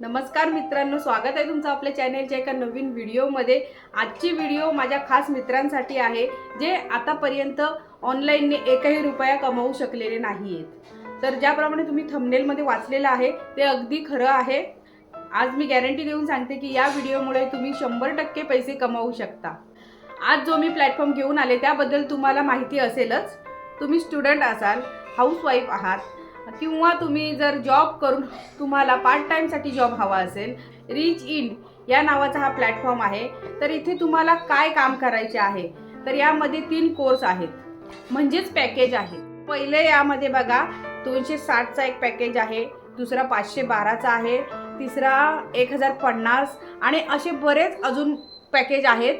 नमस्कार मित्रांनो स्वागत आहे तुमचं आपल्या चॅनेलच्या एका नवीन व्हिडिओमध्ये आजची व्हिडिओ माझ्या खास मित्रांसाठी आहे जे आतापर्यंत ऑनलाईनने एकही रुपया कमावू शकलेले नाही आहेत तर ज्याप्रमाणे तुम्ही थंबनेलमध्ये वाचलेलं आहे ते अगदी खरं आहे. आज मी गॅरंटी देऊन सांगते की या व्हिडिओमुळे तुम्ही शंभर टक्के पैसे कमावू शकता. आज जो मी प्लॅटफॉर्म घेऊन आले त्याबद्दल तुम्हाला माहिती असेलच. तुम्ही स्टुडंट असाल हाऊसवाईफ आहात किंवा तुम्ही जर जॉब करून तुम्हाला पार्ट टाईमसाठी जॉब हवा असेल रिच इन या नावाचा हा प्लॅटफॉर्म आहे. तर इथे तुम्हाला काय काम करायचे आहे? तर यामध्ये तीन कोर्स आहेत. म्हणजेच पॅकेज आहे. पहिले यामध्ये बघा दोनशे साठचा एक पॅकेज आहे दुसरा पाचशे बाराचा आहे तिसरा एक हजार पन्नास आणि असे बरेच अजून पॅकेज आहेत.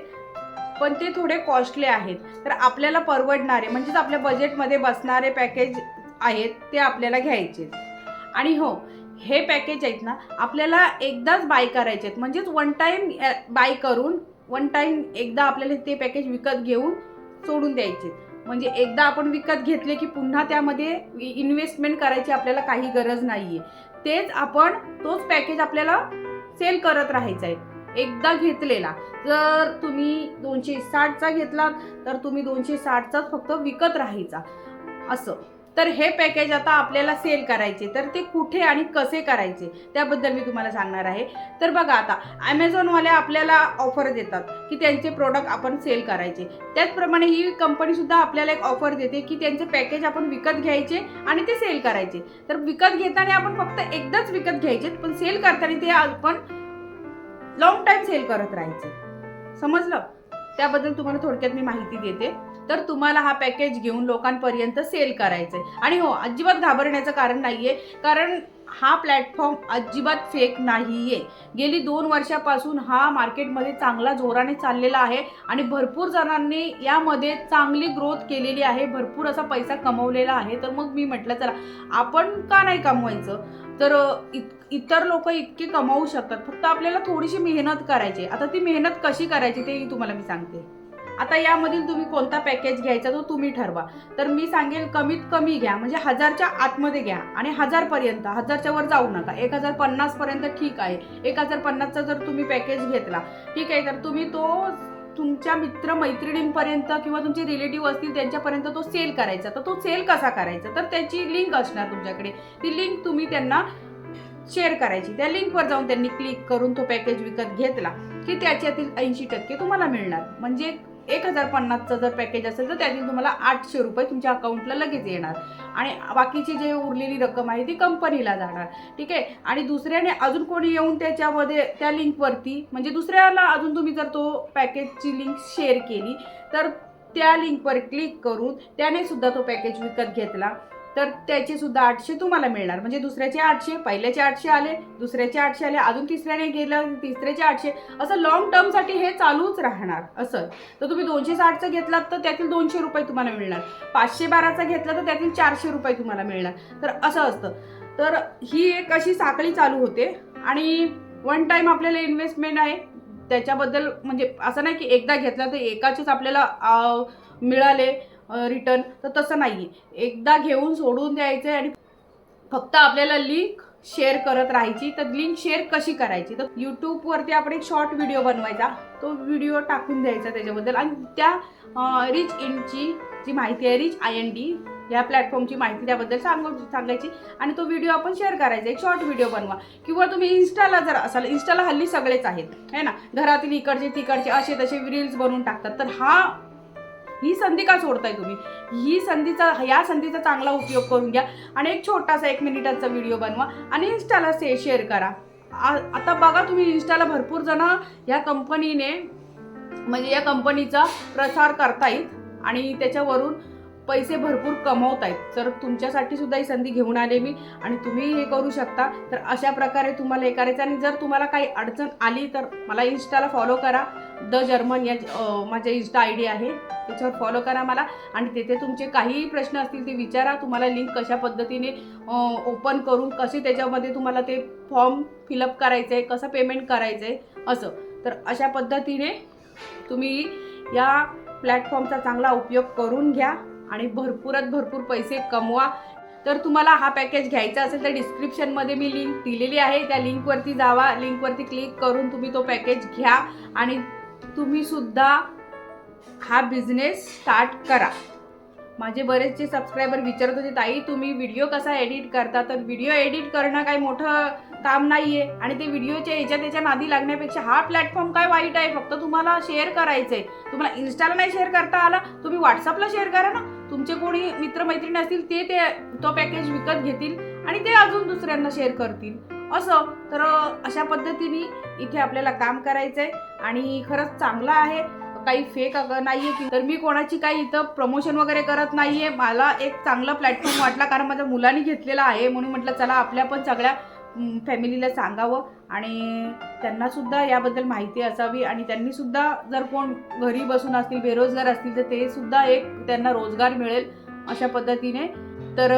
पण ते थोडे कॉस्टली आहेत. तर आपल्याला परवडणारे म्हणजेच आपल्या बजेटमध्ये बसणारे पॅकेज आहेत ते आपल्याला घ्यायचे आणि हो हे पॅकेज आहेत ना आपल्याला एकदाच बाय करायचे आहेत. म्हणजेच वन टाईम बाय करून वन टाईम एकदा आपल्याला ते पॅकेज विकत घेऊन सोडून द्यायचे म्हणजे एकदा आपण विकत घेतले की पुन्हा त्यामध्ये इन्व्हेस्टमेंट करायची आपल्याला काही गरज नाही आहे तेच आपण तोच पॅकेज आपल्याला सेल करत राहायचा आहे. एकदा घेतलेला जर तुम्ही दोनशे साठचा घेतला तर तुम्ही दोनशे साठचाच फक्त विकत राहायचा. असं. तर हे पॅकेज आता आपल्याला सेल करायचे. तर ते कुठे आणि कसे करायचे? त्याबद्दल मी तुम्हाला सांगणार आहे. तर बघा आता ॲमेझॉनवाले आपल्याला ऑफर देतात की त्यांचे प्रोडक्ट आपण सेल करायचे. त्याचप्रमाणे ही कंपनीसुद्धा आपल्याला एक ऑफर देते की त्यांचे पॅकेज आपण विकत घ्यायचे आणि ते सेल करायचे. तर विकत घेताना आपण फक्त एकदाच विकत घ्यायचे पण सेल करताना ते आपण लॉंग टाईम सेल करत राहायचे. समजलं? त्याबद्दल तुम्हाला थोडक्यात मी माहिती देते. तर तुम्हाला हा पॅकेज घेऊन लोकांपर्यंत सेल करायचं आहे आणि हो अजिबात घाबरण्याचं कारण नाही आहे कारण हा प्लॅटफॉर्म अजिबात फेक नाही आहे गेली दोन वर्षापासून हा मार्केटमध्ये चांगला जोराने चाललेला आहे आणि भरपूर जणांनी यामध्ये चांगली ग्रोथ केलेली आहे भरपूर असा पैसा कमवलेला आहे. तर मग मी म्हटलं चला आपण का नाही कमवायचं? तर इत इतर लोक इतके कमावू शकतात. फक्त आपल्याला थोडीशी मेहनत करायची आहे. आता ती मेहनत कशी करायची तेही तुम्हाला मी सांगते. आता यामधील तुम्ही कोणता पॅकेज घ्यायचा तो तुम्ही ठरवा. तर मी सांगेल कमीत कमी घ्या म्हणजे हजारच्या आतमध्ये घ्या आणि हजारपर्यंत हजारच्या वर जाऊ नका. एक हजार पन्नासपर्यंत ठीक आहे. एक हजार पन्नासचा जर तुम्ही पॅकेज घेतला ठीक आहे तर तुम्ही तो तुमच्या मित्र मैत्रिणींपर्यंत किंवा तुमचे रिलेटिव्ह असतील त्यांच्यापर्यंत तो सेल करायचा. तर तो सेल कसा करायचा? तर त्याची लिंक असणार तुमच्याकडे. ती लिंक तुम्ही त्यांना शेअर करायची. त्या लिंकवर जाऊन त्यांनी क्लिक करून तो पॅकेज विकत घेतला की त्याच्यातील ऐंशी टक्के तुम्हाला मिळणार. म्हणजे एक हजार पन्नासचं जर पॅकेज असेल तर त्यातील तुम्हाला आठशे रुपये तुमच्या अकाउंटला लगेच येणार. आणि बाकीची जे उरलेली रक्कम आहे ती कंपनीला जाणार. ठीक आहे? आणि दुसऱ्याने अजून कोणी येऊन त्याच्यामध्ये त्या लिंकवरती म्हणजे दुसऱ्याला अजून तुम्ही जर तो पॅकेजची लिंक शेअर केली तर त्या लिंकवर क्लिक करून त्याने सुद्धा तो पॅकेज विकत घेतला. तर त्याचे सुद्धा आठशे तुम्हाला मिळणार. म्हणजे दुसऱ्याचे आठशे पहिल्याचे आठशे आले दुसऱ्याचे आठशे आले अजून तिसऱ्याने गेलं तिसऱ्याचे आठशे. असं लॉंग टर्मसाठी हे चालूच राहणार असं. तर तुम्ही दोनशे साठचं घेतलात तर त्यातील दोनशे रुपये तुम्हाला मिळणार. पाचशे बाराचा घेतला तर त्यातील चारशे रुपये तुम्हाला मिळणार. तर असं असतं. तर ही एक अशी साखळी चालू होते. आणि वन टाईम आपल्याला इन्व्हेस्टमेंट आहे. त्याच्याबद्दल म्हणजे असं नाही की एकदा घेतला तर एकाचेच आपल्याला मिळाले. रिटर्न तर तसं नाही आहे एकदा घेऊन सोडून द्यायचं आणि फक्त आपल्याला लिंक शेअर करत राहायची. तर लिंक शेअर कशी करायची? तर यूट्यूबवरती आपण एक शॉर्ट व्हिडिओ बनवायचा. तो व्हिडिओ टाकून द्यायचा त्याच्याबद्दल. आणि त्या रिच इनची जी माहिती आहे रिच आय एन डी या प्लॅटफॉर्मची माहिती त्याबद्दल सांगू सांगायची. आणि तो व्हिडिओ आपण शेअर करायचा. एक शॉर्ट व्हिडिओ बनवा. किंवा तुम्ही इन्स्टाला जर असाल इन्स्टाला हल्ली सगळेच आहेत. है ना? घरातील इकडचे तिकडचे असे तसे रील्स बनवून टाकतात. तर हा ही संधी का सोडताय तुम्ही? ही संधीचा या संधीचा चांगला उपयोग करून घ्या. आणि एक छोटासा एक मिनिटाचा व्हिडिओ बनवा आणि इन्स्टाला से शेअर करा. आ- आता बघा तुम्ही इन्स्टाला भरपूर जण या कंपनीने म्हणजे या कंपनीचा प्रसार करतायत. आणि त्याच्यावरून पैसे भरपूर कमवत आहेत तर तुमच्यासाठी सुद्धा ही संधी घेऊन आले मी आणि तुम्ही हे करू शकता. तर अशा प्रकारे तुम्हाला हे करायचं आणि जर तुम्हाला काही अडचण आली तर मला इन्स्टाला फॉलो करा. द जर्मन या माझ्या इन्स्टा आय डी आहे. त्याच्यावर फॉलो करा मला आणि तेथे तुमचे काहीही प्रश्न असतील ते विचारा. तुम्हाला लिंक कशा पद्धतीने ओपन करून कसे त्याच्यामध्ये तुम्हाला ते फॉर्म फिलअप करायचं आहे कसं पेमेंट करायचं आहे असं. तर अशा पद्धतीने तुम्ही या प्लॅटफॉर्मचा चांगला उपयोग करून घ्या. आणि भरपूरात भरपूर पैसे कमवा. तर तुम्हाला हा पॅकेज घ्यायचा असेल तर डिस्क्रिप्शनमध्ये मी लिंक दिलेली आहे. त्या लिंकवरती जावा. लिंकवरती क्लिक करून तुम्ही तो पॅकेज घ्या आणि तुम्हीसुद्धा हा बिझनेस स्टार्ट करा. माझे बरेचसे सबस्क्रायबर विचारत होते ताई तुम्ही व्हिडिओ कसा एडिट करता? तर व्हिडिओ एडिट करणं काही मोठं काम नाही आहे आणि ते व्हिडिओच्या याच्या त्याच्या नादी लागण्यापेक्षा हा प्लॅटफॉर्म काय वाईट आहे? फक्त तुम्हाला शेअर करायचं आहे तुम्हाला इन्स्टाला नाही शेअर करता आला. तुम्ही व्हॉट्सअपला शेअर करा ना. तुमचे कोणी मित्रमैत्रिणी असतील ते ते तो पॅकेज विकत घेतील आणि ते अजून दुसऱ्यांना शेअर करतील. असं तर अशा पद्धतीने इथे आपल्याला काम करायचं आहे आणि खरंच चांगलं आहे. काही फेक नाही आहे की. तर मी कोणाची काही इथं प्रमोशन वगैरे करत नाही आहे मला एक चांगला प्लॅटफॉर्म वाटला कारण माझ्या मुलांनी घेतलेला आहे. म्हणून म्हटलं चला आपल्या पण सगळ्या फॅमिलीला सांगावं आणि त्यांनासुद्धा याबद्दल माहिती असावी आणि त्यांनीसुद्धा जर कोण घरी बसून असतील बेरोजगार असतील तर ते सुद्धा एक त्यांना रोजगार मिळेल अशा पद्धतीने. तर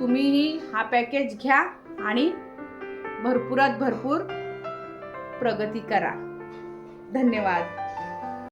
तुम्हीही हा पॅकेज घ्या आणि भरपुरात भरपूर प्रगती करा. धन्यवाद.